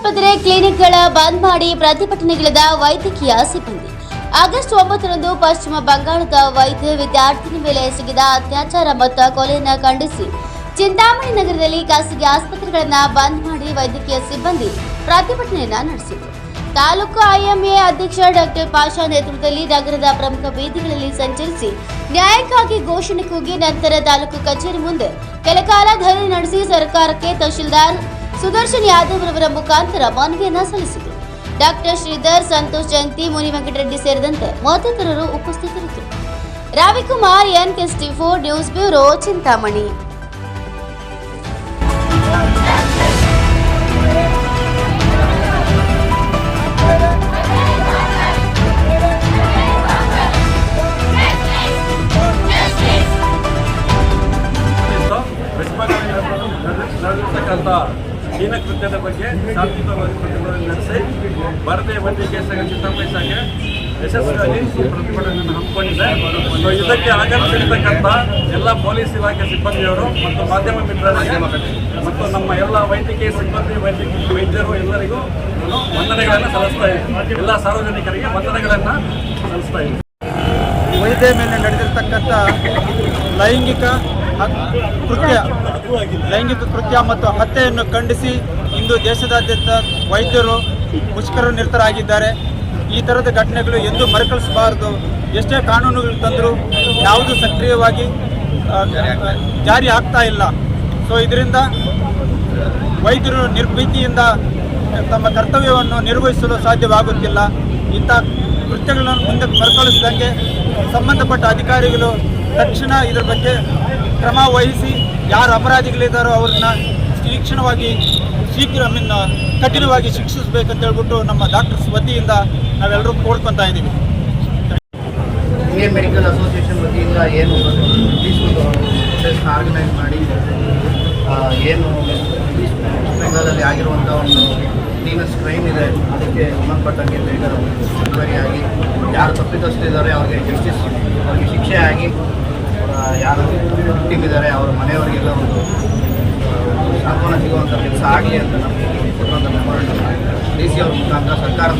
ಆಸ್ಪತ್ರೆ ಕ್ಲಿನಿಕ್ಗಳ ಬಂದ್ ಮಾಡಿ ಪ್ರತಿಭಟನೆಗಿಳಿದ ವೈದ್ಯಕೀಯ ಸಿಬ್ಬಂದಿ. ಆಗಸ್ಟ್ ಒಂಬತ್ತರಂದು ಪಶ್ಚಿಮ ಬಂಗಾಳದ ವೈದ್ಯ ವಿದ್ಯಾರ್ಥಿನಿ ಮೇಲೆ ಎಸಗಿದ ಅತ್ಯಾಚಾರ ಮತ್ತು ಕೊಲೆಯನ್ನು ಖಂಡಿಸಿ ಚಿಂತಾಮಣಿ ನಗರದಲ್ಲಿ ಖಾಸಗಿ ಆಸ್ಪತ್ರೆಗಳನ್ನು ಬಂದ್ ಮಾಡಿ ವೈದ್ಯಕೀಯ ಸಿಬ್ಬಂದಿ ಪ್ರತಿಭಟನೆಯನ್ನು ನಡೆಸಿದರು. ತಾಲೂಕು ಐಎಂಎ ಅಧ್ಯಕ್ಷ ಡಾಕ್ಟರ್ ಪಾಷಾ ನೇತೃತ್ವದಲ್ಲಿ ನಗರದ ಪ್ರಮುಖ ಬೀದಿಗಳಲ್ಲಿ ಸಂಚರಿಸಿ ನ್ಯಾಯಕ್ಕಾಗಿ ಘೋಷಣೆ ಕೂಗಿ ನಂತರ ತಾಲೂಕು ಕಚೇರಿ ಮುಂದೆ ಕೆಲಕಾಲ ಧರಣಿ ನಡೆಸಿ ಸರ್ಕಾರಕ್ಕೆ ತಹಶೀಲ್ದಾರ್ ಸುದರ್ಶನ್ ಯಾದವ್ ರವರ ಮುಖಾಂತರ ಮನವಿಯನ್ನ ಸಲ್ಲಿಸಿದರು ಡಾಕ್ಟರ್ ಶ್ರೀಧರ್ ಸಂತೋಷ್ ಜಯಂತಿ ಮುನಿ ವೆಂಕಟರೆಡ್ಡಿ ಸೇರಿದಂತೆ ಮತ್ತಿತರರು ಉಪಸ್ಥಿತರಿದ್ದರು ರವಿಕುಮಾರ್ ಎನ್ ಕೆಸ್ಟಿ ಫೋರ್ ನ್ಯೂಸ್ ಬ್ಯೂರೋ ಚಿಂತಾಮಣಿ ಇತ್ತು. ವೆಸ್ಟ್ ಬೆಂಗಾಲ್ ಹೀನ ಕೃತ್ಯದ ಬಗ್ಗೆ ಶಾಂತಿಯುತವಾಗಿ ಪ್ರತಿಭಟನೆ ನಡೆಸಿ ಭಾರತೀಯ ವೈದ್ಯಕೀಯ ಸಂಘ ಶಾಖೆ ಯಶಸ್ವಿಯಾಗಿ ಪ್ರತಿಭಟನೆಯನ್ನು ಹಮ್ಮಿಕೊಂಡಿದೆ. ಇದಕ್ಕೆ ಆಗಮಿಸಿರ್ತಕ್ಕಂಥ ಎಲ್ಲ ಪೊಲೀಸ್ ಇಲಾಖೆ ಸಿಬ್ಬಂದಿಯವರು ಮತ್ತು ಮಾಧ್ಯಮ ಮಿತ್ರರಿಗೆ ಮತ್ತು ನಮ್ಮ ಎಲ್ಲ ವೈದ್ಯಕೀಯ ಸಿಬ್ಬಂದಿ, ವೈದ್ಯಕೀಯ ವೈದ್ಯರು ಎಲ್ಲರಿಗೂ ನಾನು ವಂದನೆಗಳನ್ನು ಸಲ್ಲಿಸ್ತಾ ಇದ್ದೀನಿ. ಎಲ್ಲ ಸಾರ್ವಜನಿಕರಿಗೆ ವಂದನೆಗಳನ್ನು ಸಲ್ಲಿಸ್ತಾ ಇದ್ದೀನಿ. ವೈದ್ಯ ಮೇಲೆ ನಡೆದಿರ್ತಕ್ಕಂಥ ಲೈಂಗಿಕ ಕೃತ್ಯ ಲೈಂಗಿಕ ಕೃತ್ಯ ಮತ್ತು ಹತ್ಯೆಯನ್ನು ಖಂಡಿಸಿ ಇಂದು ದೇಶದಾದ್ಯಂತ ವೈದ್ಯರು ಮುಷ್ಕರ ನಿರತರಾಗಿದ್ದಾರೆ. ಈ ಥರದ ಘಟನೆಗಳು ಎಂದೂ ಮರುಕಳಿಸಬಾರದು. ಎಷ್ಟೇ ಕಾನೂನುಗಳು ತಂದರೂ ಯಾವುದು ಸಕ್ರಿಯವಾಗಿ ಜಾರಿ ಆಗ್ತಾ ಇಲ್ಲ. ಸೊ ಇದರಿಂದ ವೈದ್ಯರು ನಿರ್ಭೀತಿಯಿಂದ ತಮ್ಮ ಕರ್ತವ್ಯವನ್ನು ನಿರ್ವಹಿಸಲು ಸಾಧ್ಯವಾಗುತ್ತಿಲ್ಲ. ಇಂಥ ಕೃತ್ಯಗಳನ್ನು ಮುಂದೆ ಮರುಕಳಿಸಿದಂಗೆ ಸಂಬಂಧಪಟ್ಟ ಅಧಿಕಾರಿಗಳು ತಕ್ಷಣ ಇದರ ಬಗ್ಗೆ ಕ್ರಮ ವಹಿಸಿ ಯಾರು ಅಪರಾಧಿಗಳಿದ್ದಾರೋ ಅವ್ರನ್ನ ತೀಕ್ಷ್ಣವಾಗಿ ಶೀಘ್ರ ಮೀನ್ ಕಠಿಣವಾಗಿ ಶಿಕ್ಷಿಸಬೇಕಂತ ಹೇಳ್ಬಿಟ್ಟು ನಮ್ಮ ಡಾಕ್ಟರ್ಸ್ ವತಿಯಿಂದ ನಾವೆಲ್ಲರೂ ಕೋಡ್ಕೊತಾ ಇದ್ದೀವಿ. ಇಂಡಿಯನ್ ಮೆಡಿಕಲ್ ಅಸೋಸಿಯೇಷನ್ ವತಿಯಿಂದ ಏನು ಆರ್ಗನೈಸ್ ಮಾಡಿ ಏನು ವೆಸ್ಟ್ ಬೆಂಗಾಲಲ್ಲಿ ಆಗಿರುವಂಥ ಒಂದು ಟೀನಸ್ ಕ್ರೈಮ್ ಇದೆ, ಅದಕ್ಕೆ ಸಂಬಂಧಪಟ್ಟಂಗೆ ಬೇಗ ಆಗಿ ಯಾರು ತಪ್ಪಿತಸ್ಥರಿದ್ದಾರೆ, ಅವ್ರಿಗೆ ಜಸ್ಟಿಸ್ ಅವ್ರಿಗೆ ಶಿಕ್ಷೆ ಆಗಿ ಯಾರು ಸಾಂತ್ವನ ಸಿಗುವಂಥ ಕೆಲಸ ಆಗಲಿ ಅಂತ ನಮಗೆ ಕೊಟ್ಟಂಥ ಮೆಮೊರಂಡಮ್ ಡಿ ಸಿ ಅವ್ರ ಮುಖಾಂತರ ಸರ್ಕಾರದ